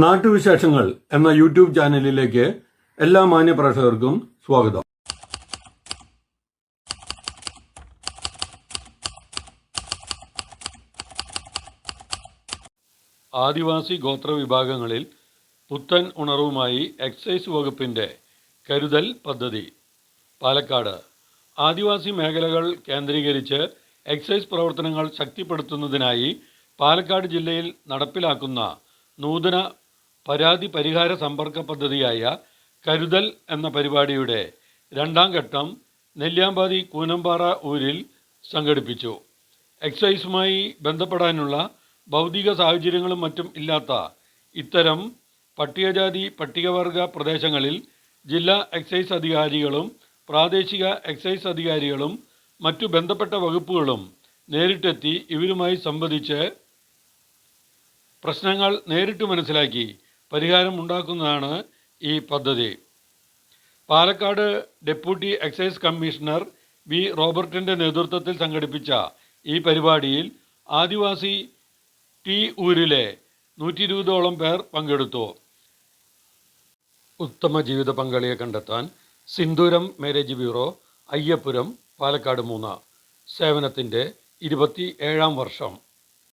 നാട്ടുവിശേഷങ്ങൾ എന്ന യൂട്യൂബ് ചാനലിലേക്ക് എല്ലാ മാന്യപ്രേക്ഷകർക്കും സ്വാഗതം. ആദിവാസി ഗോത്ര വിഭാഗങ്ങളിൽ പുത്തൻ ഉണർവുമായി എക്സൈസ് വകുപ്പിന്റെ കരുതൽ പദ്ധതി. പാലക്കാട്. ആദിവാസി മേഖലകൾ കേന്ദ്രീകരിച്ച് എക്സൈസ് പ്രവർത്തനങ്ങൾ ശക്തിപ്പെടുത്തുന്നതിനായി പാലക്കാട് ജില്ലയിൽ നടപ്പിലാക്കുന്ന നൂതന പരാതി പരിഹാര സമ്പർക്ക പദ്ധതിയായ കരുതൽ എന്ന പരിപാടിയുടെ രണ്ടാം ഘട്ടം നെല്ലിയാമ്പാതി കൂനമ്പാറ ഊരിൽ സംഘടിപ്പിച്ചു. എക്സൈസുമായി ബന്ധപ്പെടാനുള്ള ഭൗതിക സാഹചര്യങ്ങളും മറ്റും ഇല്ലാത്ത ഇത്തരം പട്ടികജാതി പട്ടികവർഗ പ്രദേശങ്ങളിൽ ജില്ലാ എക്സൈസ് അധികാരികളും പ്രാദേശിക എക്സൈസ് അധികാരികളും മറ്റു ബന്ധപ്പെട്ട വകുപ്പുകളും നേരിട്ടെത്തി ഇവരുമായി സംവദിച്ച് പ്രശ്നങ്ങൾ നേരിട്ട് മനസ്സിലാക്കി. പരിഹാരം ഉണ്ടാക്കുന്നതാണ് ഈ പദ്ധതി. Palakkad deputy excise commissioner V റോബർട്ടിന്റെ നേതൃത്വത്തിൽ സംഘടിപ്പിച്ച ഈ പരിപാടിയിൽ ആദിവാസി ടി ഊരിലെ നൂറ്റി ഇരുപതോളം പേർ പങ്കെടുത്തു. ഉത്തമ ജീവിത പങ്കാളിയെ കണ്ടെത്താൻ സിന്ദൂരം മാരേജ് ബ്യൂറോ അയ്യപ്പുരം പാലക്കാട് മൂന്ന് സേവനത്തിന്റെ ഇരുപത്തി ഏഴാം വർഷം.